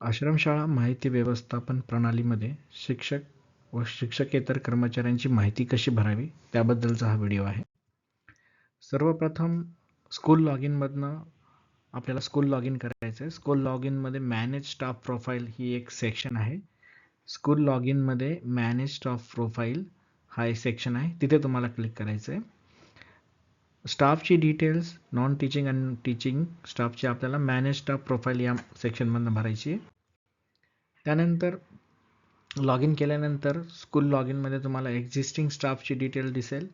आश्रमशाळा माहिती व्यवस्थापन प्रणालीमध्ये शिक्षक व शिक्षकेतर कर्मचाऱ्यांची माहिती कशी भरावी त्याबद्दलचा हा व्हिडिओ आहे. सर्वप्रथम स्कूल लॉग इनमधनं आपल्याला स्कूल लॉग इन करायचं आहे स्कूल लॉग इनमध्ये मॅनेज स्टाफ प्रोफाईल ही एक सेक्शन आहे. स्कूल लॉग इनमध्ये मॅनेज स्टाफ प्रोफाईल हा एक सेक्शन आहे. तिथे तुम्हाला क्लिक करायचं आहे स्टाफची details non teaching and teaching स्टाफची आपल्याला मॅनेज स्टाफ प्रोफाईल या सेक्शनमधनं भरायची त्यानंतर लॉग इन केल्यानंतर स्कूल लॉग इनमध्ये तुम्हाला एक्झिस्टिंग स्टाफची डिटेल दिसेल.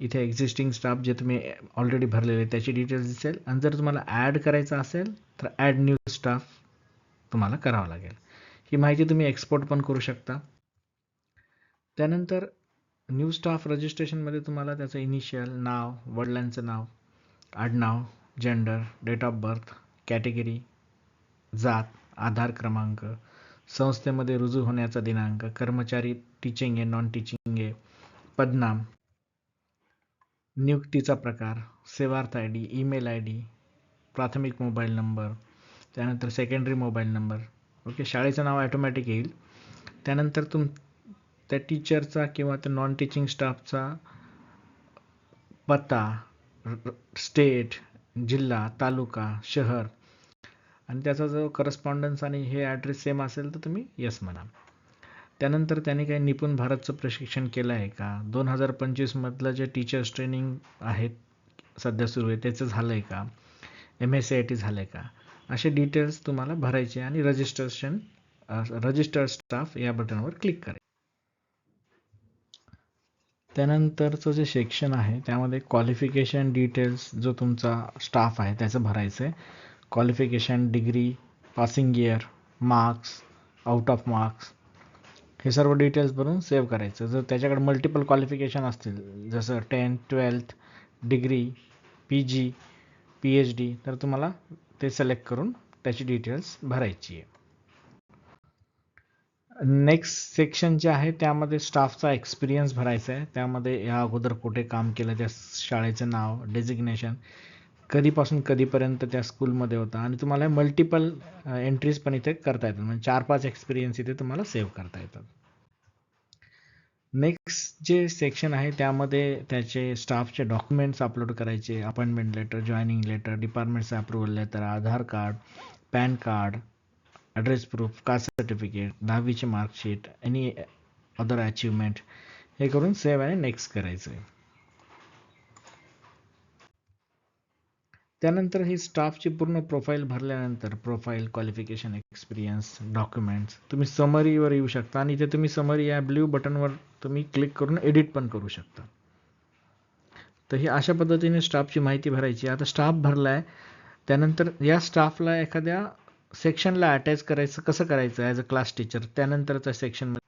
इथे एक्झिस्टिंग स्टाफ जे तुम्ही ऑलरेडी भरलेले त्याची डिटेल्स दिसेल. आणि जर तुम्हाला ॲड करायचं असेल तर ॲड न्यू स्टाफ तुम्हाला करावं लागेल. ही माहिती तुम्ही एक्सपोर्ट पण करू शकता. त्यानंतर न्यू स्टाफ रजिस्ट्रेशनमध्ये तुम्हाला त्याचं इनिशियल नाव वडिलांचं नाव आडनाव gender date of birth category जात आधार क्रमांक संस्थेमध्ये रुजू होण्याचा दिनांक कर्मचारी टीचिंग आहे नॉन टीचिंग आहे पदनाम नियुक्तीचा प्रकार Sevaarth I D email I D प्राथमिक मोबाईल नंबर त्यानंतर सेकंडरी मोबाईल नंबर ओके शाळेचं नाव ॲटोमॅटिक येईल. त्यानंतर तुम त्या टीचरचा किंवा त्या नॉन टीचिंग स्टाफचा पत्ता स्टेट जिल्हा तालुका शहर आणि त्याचा जो करस्पॉन्डन्स आणि हे ॲड्रेस सेम असेल तर तुम्ही यस म्हणा. त्यानंतर त्याने काही निपुण भारतचं प्रशिक्षण केलं आहे का? दोन हजार पंचवीसमधलं जे टीचर्स ट्रेनिंग आहेत सध्या सुरू आहे त्याचं झालं आहे का? M S C I T झालं आहे का? असे डिटेल्स तुम्हाला भरायचे आणि रजिस्ट्रेशन रजिस्टर्ड स्टाफ या बटनवर क्लिक करायचं. त्यानंतरचं जे सेक्शन आहे त्यामध्ये क्वालिफिकेशन डिटेल्स जो तुमचा स्टाफ आहे त्याचं भरायचं आहे qualification degree passing year marks out of marks हे सर्व डिटेल्स भरून सेव्ह करायचं. जर त्याच्याकडे मल्टिपल क्वालिफिकेशन असतील जसं tenth twelfth degree P G P H D तर तुम्हाला ते सिलेक्ट करून त्याची डिटेल्स भरायची आहे. नेक्स्ट सेक्शन जे आहे त्यामध्ये स्टाफचा एक्सपिरियन्स भरायचा आहे. त्यामध्ये या अगोदर कुठे काम केलं त्या शाळेचं नाव डेजिग्नेशन कधीपासून कधीपर्यंत त्या स्कूलमध्ये होता आणि तुम्हाला मल्टिपल एंट्रीज पण इथे करता येतात. म्हणजे चार पाच एक्सपिरियन्स इथे तुम्हाला सेव्ह करता येतात. नेक्स्ट जे सेक्शन आहे त्यामध्ये त्याचे स्टाफचे डॉक्युमेंट्स अपलोड करायचे appointment letter joining letter डिपार्टमेंटचं approval letter Aadhaar card PAN card address proof caste certificate दहावीचे मार्कशीट एनी अदर अचिव्हमेंट हे करून सेव्ह आणि नेक्स्ट करायचं आहे त्यानंतर ही स्टाफची पूर्ण प्रोफाईल भरल्यानंतर प्रोफाईल क्वालिफिकेशन एक्सपिरियन्स डॉक्युमेंट्स तुम्ही समरीवर येऊ शकता आणि इथे तुम्ही समरी या ब्ल्यू बटनवर तुम्ही क्लिक करून एडिट पण करू शकता. तर ही अशा पद्धतीने स्टाफची माहिती भरायची आता स्टाफ भरला आहे त्यानंतर या स्टाफला एखाद्या सेक्शनला अटॅच करायचं कसं करायचं ॲज अ क्लास टीचर त्यानंतरच्या सेक्शनमध्ये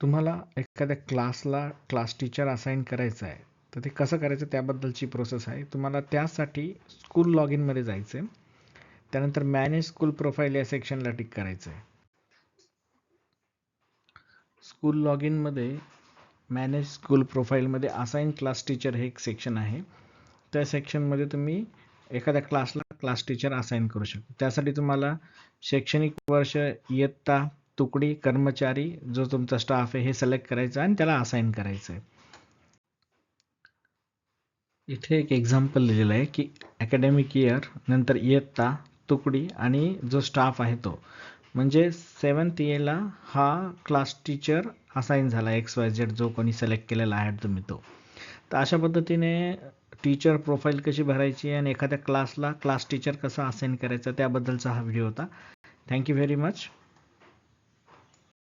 तुम्हाला एखाद्या क्लासला क्लास टीचर असाइन करायचं आहे तर ते कसं करायचं त्याबद्दलची प्रोसेस आहे. तुम्हाला त्यासाठी स्कूल लॉग इनमध्ये जायचं आहे त्यानंतर मॅनेज स्कूल प्रोफाईल या सेक्शनला टिक करायचं आहे स्कूल लॉग इनमध्ये मॅनेज स्कूल प्रोफाईलमध्ये असाइन क्लास टीचर हे एक सेक्शन आहे. त्या सेक्शनमध्ये तुम्ही एखाद्या क्लासला क्लास टीचर असाइन करू शकतो. त्यासाठी तुम्हाला शैक्षणिक वर्ष इयत्ता तुकडी कर्मचारी जो तुमचा स्टाफ आहे हे सिलेक्ट करायचं आणि त्याला असाइन करायचं आहे. इथे एक एक्झाम्पल लिहिलेलं आहे की अकॅडमिक इयर नंतर इयत्ता तुकडी आणि जो स्टाफ आहे तो. म्हणजे सेवन्थ इयरला हा क्लास टीचर असाईन झाला एक्स वाय झेड जो कोणी सिलेक्ट केलेला आहे तुम्ही तो. तर अशा पद्धतीने टीचर प्रोफाईल कशी भरायची आणि एखाद्या क्लासला क्लास टीचर कसा असाईन करायचा त्याबद्दलचा हा व्हिडिओ होता. Thank you very much